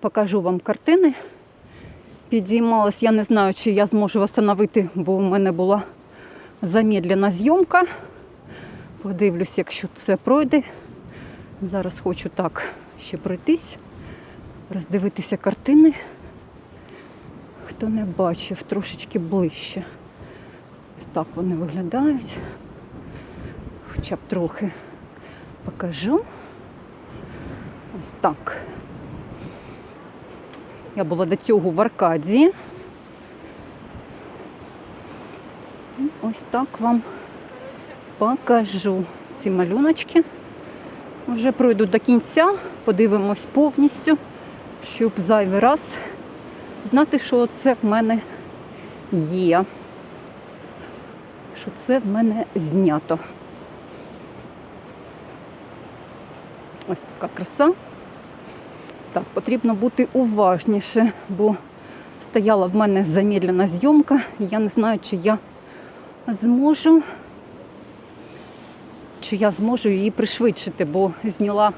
Покажу вам картини. Підіймалась, я не знаю, чи я зможу встановити, бо у мене була замедлена зйомка. Подивлюсь, якщо це пройде. Зараз хочу так ще пройтись, роздивитися картини. Хто не бачив, трошечки ближче. Ось так вони виглядають. Хоча б трохи покажу. Ось так. Я була до цього в Аркадії. І Ось так вам покажу ці малюночки. Вже пройду до кінця, подивимось повністю, щоб зайвий раз знати, що це в мене є. Що це в мене знято. Ось така краса. Так, потрібно бути уважніше, бо стояла в мене замедлена зйомка. і Я не знаю, чи я зможу, чи я зможу її пришвидшити, бо зняла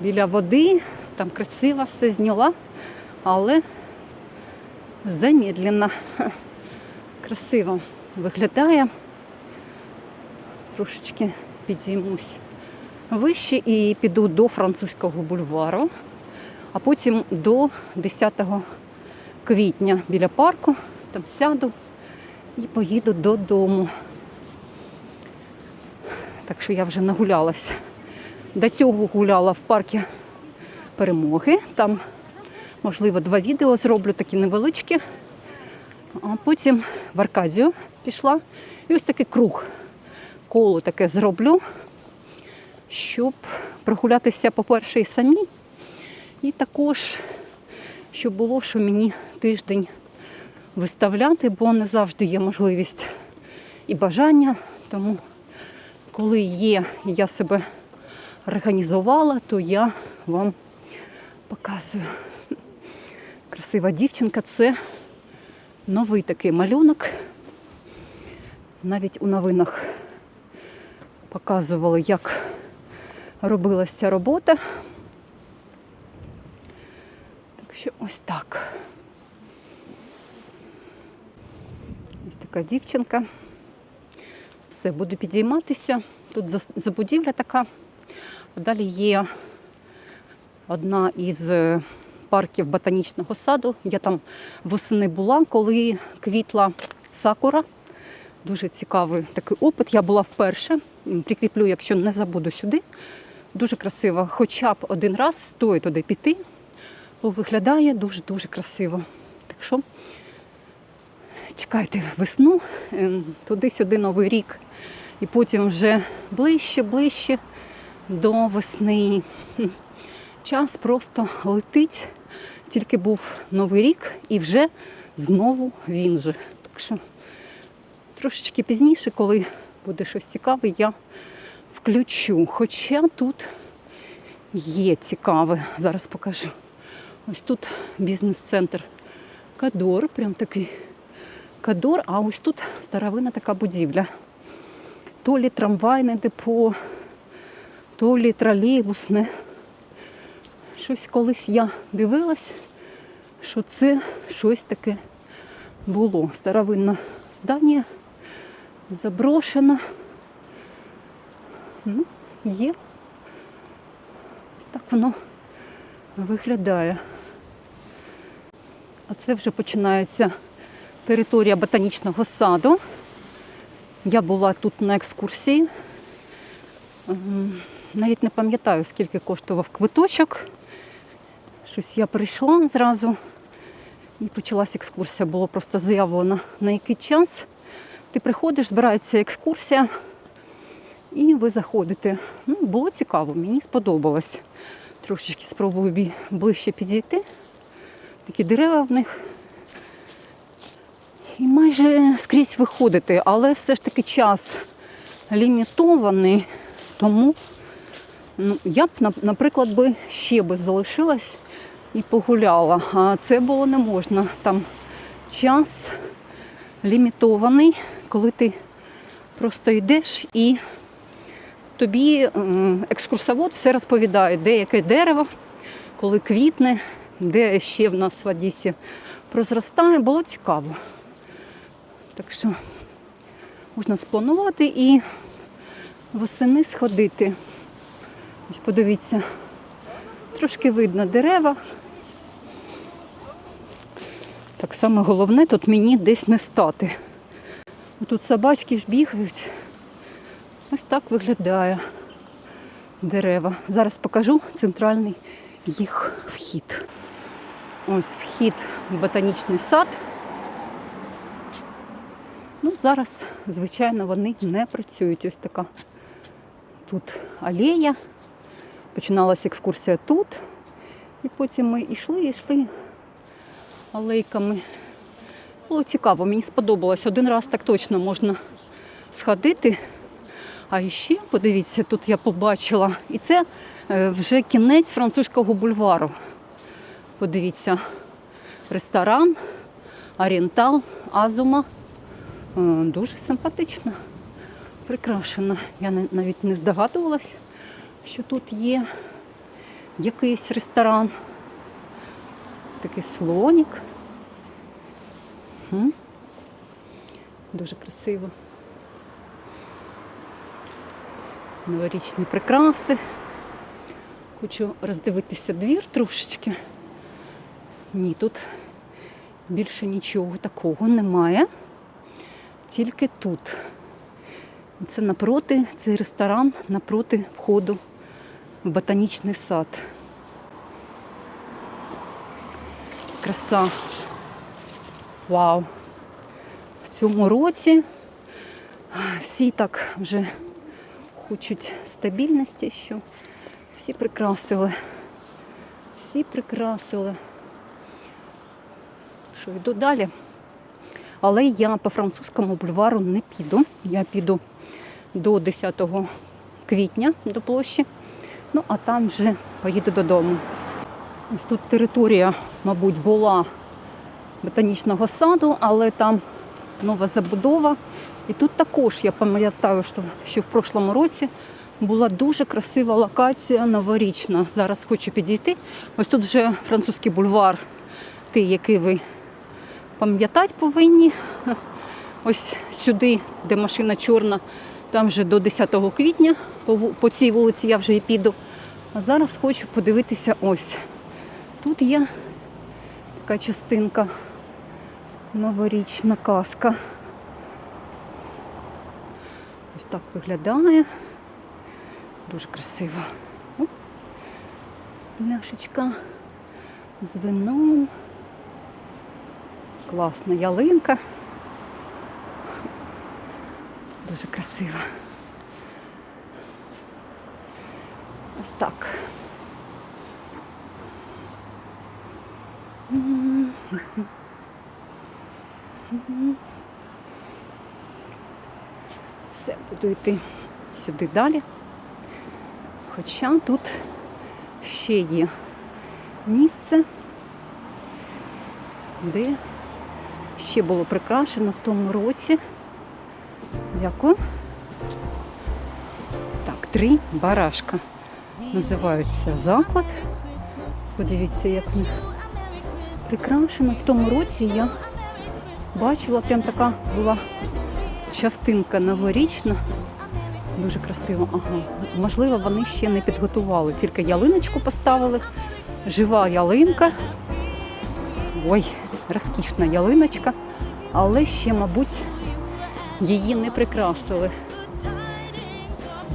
біля води, там красиво все зняла, але замедлена. Красиво виглядає. Трошечки підіймусь вище і піду до французького бульвару, а потім до 10 квітня біля парку, там сяду і поїду додому. Так що я вже нагулялася. До цього гуляла в парку перемоги. Там, можливо, два відео зроблю такі невеличкі. А потім в Аркадію пішла. І ось такий круг. Коло таке зроблю щоб прогулятися, по-перше, і самі, і також, щоб було, що мені тиждень виставляти, бо не завжди є можливість і бажання. Тому, коли є, я себе організувала, то я вам показую. Красива дівчинка це новий такий малюнок. Навіть у новинах показували, як робилася робота. Так ось так. Ось така дівчинка. Все, буду підійматися. Тут забудівля така. Далі є одна із е, парків ботанічного саду. Я там восени була, коли квітла сакура. Дуже цікавий такий опит. Я була вперше. Прикріплю, якщо не забуду сюди. Дуже красиво. Хоча б один раз стоїть туди піти, виглядає дуже-дуже красиво. Так що чекайте весну, ем, туди-сюди Новий рік. І потім вже ближче, ближче до весни. Час просто летить. Тільки був Новий рік і вже знову він же. Так що трошечки пізніше, коли буде щось цікаве, я включу. Хоча тут є цікаве. Зараз покажу. Ось тут бізнес-центр Кадор, прям такий Кадор, а ось тут старовинна така будівля. То лі трамвайне депо, то лі тролейбусне. Щось колись я дивилась, що це щось таке було. Старовинне здання, заброшено. Ну, є. Ось так воно виглядає. А це вже починається територія ботанічного саду. Я була тут на екскурсії. Ем, Навіть не пам'ятаю, скільки коштував квиточок. Щось я прийшла зразу і почалась екскурсія. Було просто заявлено на який час. Ти приходиш, збирається екскурсія, і ви заходите. Ну, було цікаво, мені сподобалось. Трошечки спробую ближче підійти. Такі дерева в них. І майже скрізь виходити, але все ж таки час лімітований, тому ну, я б, наприклад, би ще би залишилась і погуляла. А це було не можна. Там час лімітований, коли ти просто йдеш і тобі екскурсовод все розповідає, де яке дерево, коли квітне, де ще в нас в Одесі прозростає, було цікаво. Так що можна спланувати і восени сходити. Ось подивіться, трошки видно дерева. Так само головне тут мені десь не стати. Тут собачки ж бігають. Ось так виглядає дерева. Зараз покажу центральний їх вхід. Ось вхід в ботанічний сад. Ну, зараз, звичайно, вони не працюють. Ось така тут алея. Починалася екскурсія тут. І потім ми йшли, йшли алейками. Було цікаво, мені сподобалось. Один раз так точно можна сходити. А ще, подивіться, тут я побачила. І це е, вже кінець французького бульвару. Подивіться, ресторан, Орієнтал, Азума. Е, Дуже симпатично, прикрашена. Я навіть не здогадувалась, що тут є якийсь ресторан. Такий слонік. Дуже красиво. Новорічні прикраси. Хочу роздивитися двір трошечки. Ні, тут більше нічого такого немає. Тільки тут. Це напроти, цей ресторан напроти входу в ботанічний сад. Краса. Вау! В цьому році всі так вже хочуть стабільності, що всі прикрасили. Всі прикрасили. Що йду далі. Але я по французькому бульвару не піду. Я піду до 10 квітня до площі. Ну, а там вже поїду додому. Ось тут територія, мабуть, була ботанічного саду, але там нова забудова. І тут також я пам'ятаю, що, що в прошлому році була дуже красива локація новорічна. Зараз хочу підійти. Ось тут вже французький бульвар, той, який ви пам'ятати повинні. Ось сюди, де машина чорна, там вже до 10 квітня. По, цій вулиці я вже і піду. А зараз хочу подивитися ось. Тут є така частинка новорічна казка. Ось так виглядає. Дуже красиво. Пляшечка з вином. Класна ялинка. Дуже красиво. Ось так. Все, буду йти сюди далі. Хоча тут ще є місце, де ще було прикрашено в тому році. Дякую. Так, три барашка. Називається заклад. Подивіться, як в прикрашено. В тому році я бачила, прям така була частинка новорічна. Дуже красиво. Ага. Можливо, вони ще не підготували, тільки ялиночку поставили. Жива ялинка. Ой, розкішна ялиночка. Але ще, мабуть, її не прикрасили.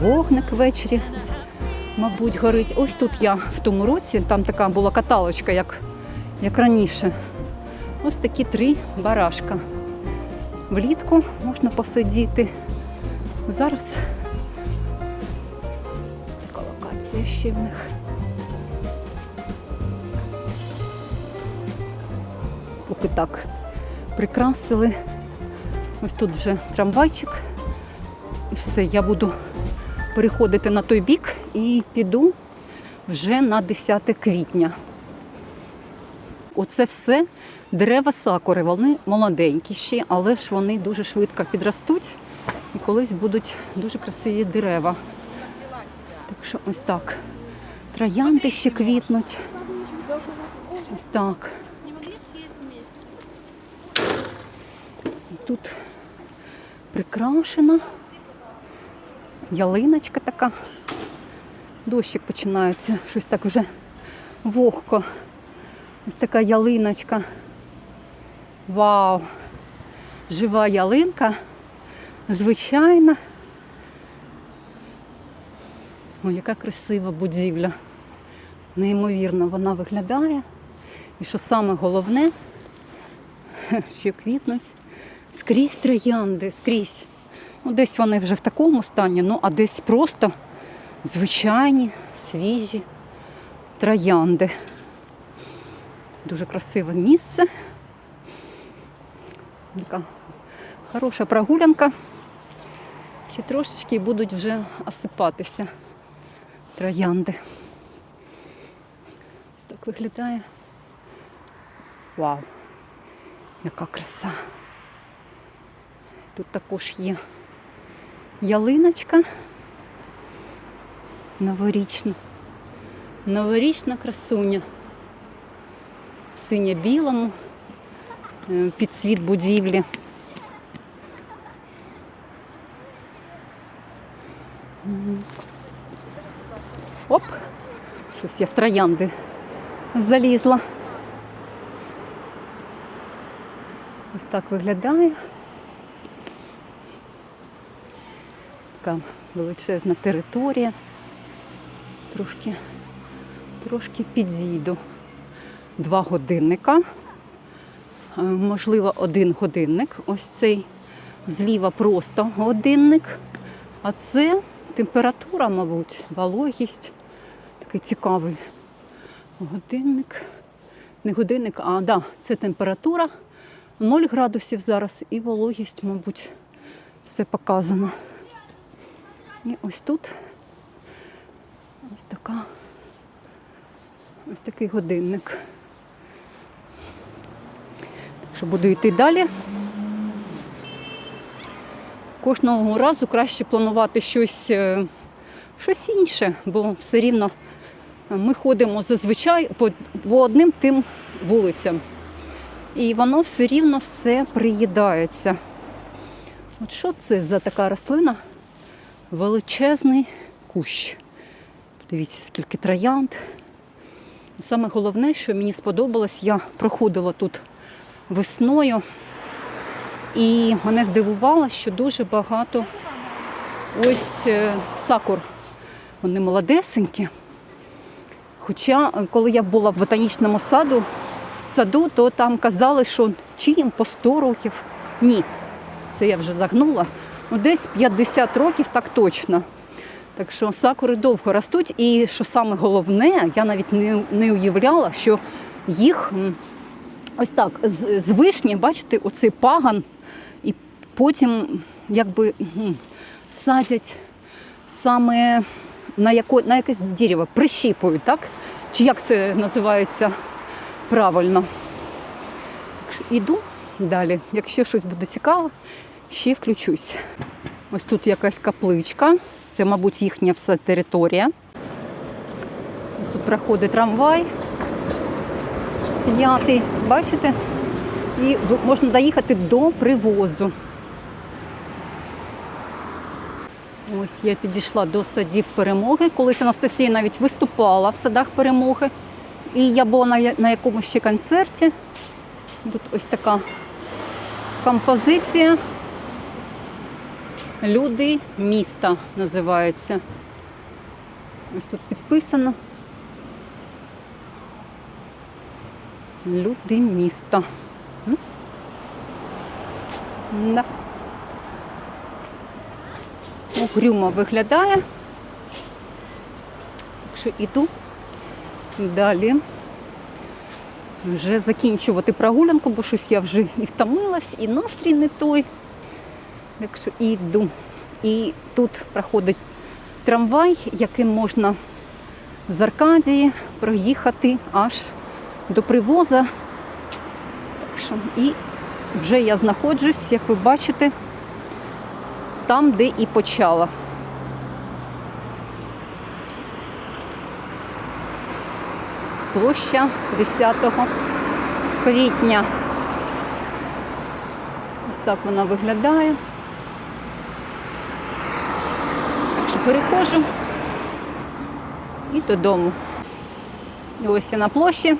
Вогник ввечері, мабуть, горить. Ось тут я в тому році, там така була каталочка, як, як раніше. Ось такі три барашка. Влітку можна посидіти. Зараз така локація ще в них. Поки так прикрасили. Ось тут вже трамвайчик. І все, я буду переходити на той бік і піду вже на 10 квітня. Оце все дерева сакури. Вони молоденькі ще, але ж вони дуже швидко підростуть і колись будуть дуже красиві дерева. Так що ось так. Троянди ще квітнуть. Ось так. Тут прикрашена. Ялиночка така. Дощик починається. Щось так вже вогко. Ось така ялиночка. Вау! Жива ялинка. Звичайна. Ой, яка красива будівля. Неймовірно вона виглядає. І що саме головне, що квітнуть скрізь троянди, скрізь. Ну, десь вони вже в такому стані, ну а десь просто звичайні, свіжі троянди. Дуже красиве місце. Така хороша прогулянка. Ще трошечки будуть вже осипатися троянди. Так виглядає. Вау! Яка краса! Тут також є ялиночка новорічна. Новорічна красуня. Синя-білому, е, під світ будівлі. Оп! Щось я в троянди залізла. Ось так виглядає. Така величезна територія. Трошки, трошки підзійду. Два годинника. Е, Можливо, один годинник. Ось цей зліва просто годинник. А це температура, мабуть, вологість. Такий цікавий годинник. Не годинник, а да, це температура. 0 градусів зараз і вологість, мабуть, все показано. І ось тут ось така ось такий годинник. Так що буду йти далі. Кожного разу краще планувати щось, е, щось інше, бо все рівно ми ходимо зазвичай по, по одним тим вулицям. І воно все рівно все приїдається. От що це за така рослина? Величезний кущ. Подивіться, скільки троянд. Саме головне, що мені сподобалось, я проходила тут весною. І мене здивувало, що дуже багато ось е, сакур. Вони молодесенькі. Хоча, коли я була в ботанічному саду, саду, то там казали, що чи їм по 100 років. Ні, це я вже загнула. Ну, десь 50 років так точно. Так що сакури довго ростуть, і що саме головне, я навіть не, не уявляла, що їх ось так з, з вишні, бачите, оцей паган, і потім якби садять саме на, яко, на якесь дерево, прищіпують, так? Чи як це називається правильно? Іду далі. Якщо щось буде цікаво, ще включусь. Ось тут якась капличка. Це, мабуть, їхня вся територія. Ось тут проходить трамвай. П'ятий, бачите? І можна доїхати до привозу. Ось я підійшла до садів перемоги. Колись Анастасія навіть виступала в садах перемоги. І я була на, на якомусь ще концерті. Тут ось така композиція. Люди міста називається. Ось тут підписано. Люди міста. М? Да. Угрюмо виглядає. Так що іду далі. Вже закінчувати прогулянку, бо щось я вже і втомилась, і настрій не той. Так що іду. І тут проходить трамвай, яким можна з Аркадії проїхати аж до привоза. Так що, і вже я знаходжусь, як ви бачите, там, де і почала. площа 10 квітня. Ось так вона виглядає. Що і додому. І ось я на площі.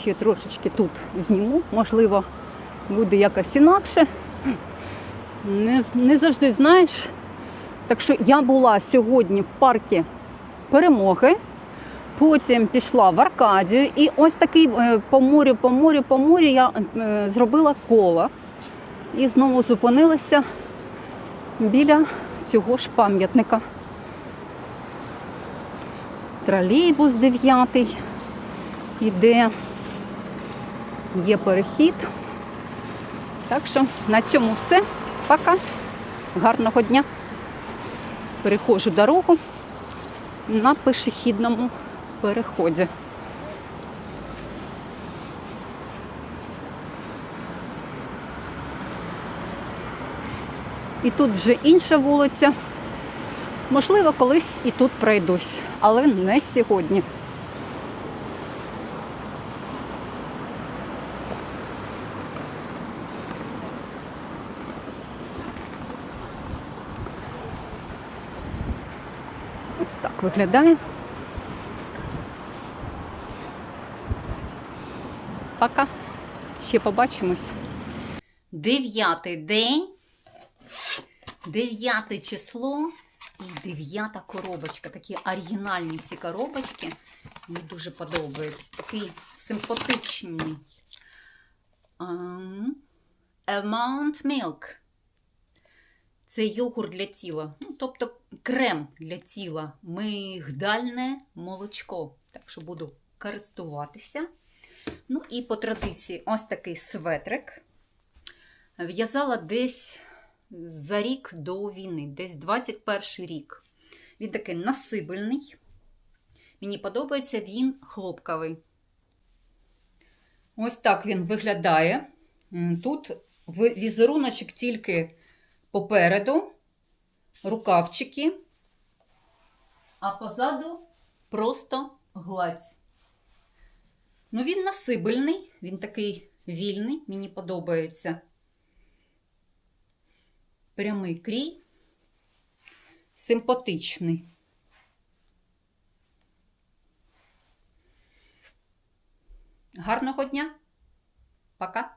Ще трошечки тут зніму, можливо, буде якось інакше. Не, не завжди знаєш. Так що я була сьогодні в парку перемоги, потім пішла в Аркадію, і ось такий е, по морю, по морю, по морю я е, зробила коло і знову зупинилася біля цього ж пам'ятника. Тролейбус 9 іде, є перехід. Так що на цьому все. Пока. Гарного дня. Переходжу дорогу на пішохідному переході. І тут вже інша вулиця. Можливо, колись і тут пройдусь, але не сьогодні. Ось так виглядає. Пока. Ще побачимось. Дев'ятий день. Дев'яте число і дев'ята коробочка. Такі оригінальні всі коробочки. Мені дуже подобається. Такий симпатичний. Ам, Almond Milk. Це йогурт для тіла. Ну, тобто крем для тіла. Мигдальне молочко. Так що буду користуватися. Ну і по традиції, ось такий светрик. В'язала десь за рік до війни, десь 21 рік. Він такий насибельний. Мені подобається він хлопковий. Ось так він виглядає. Тут візеруночок тільки попереду, рукавчики, а позаду просто гладь. Ну, він насибельний, він такий вільний, мені подобається. Прямий крій, симпатичний. Гарного дня. Пока.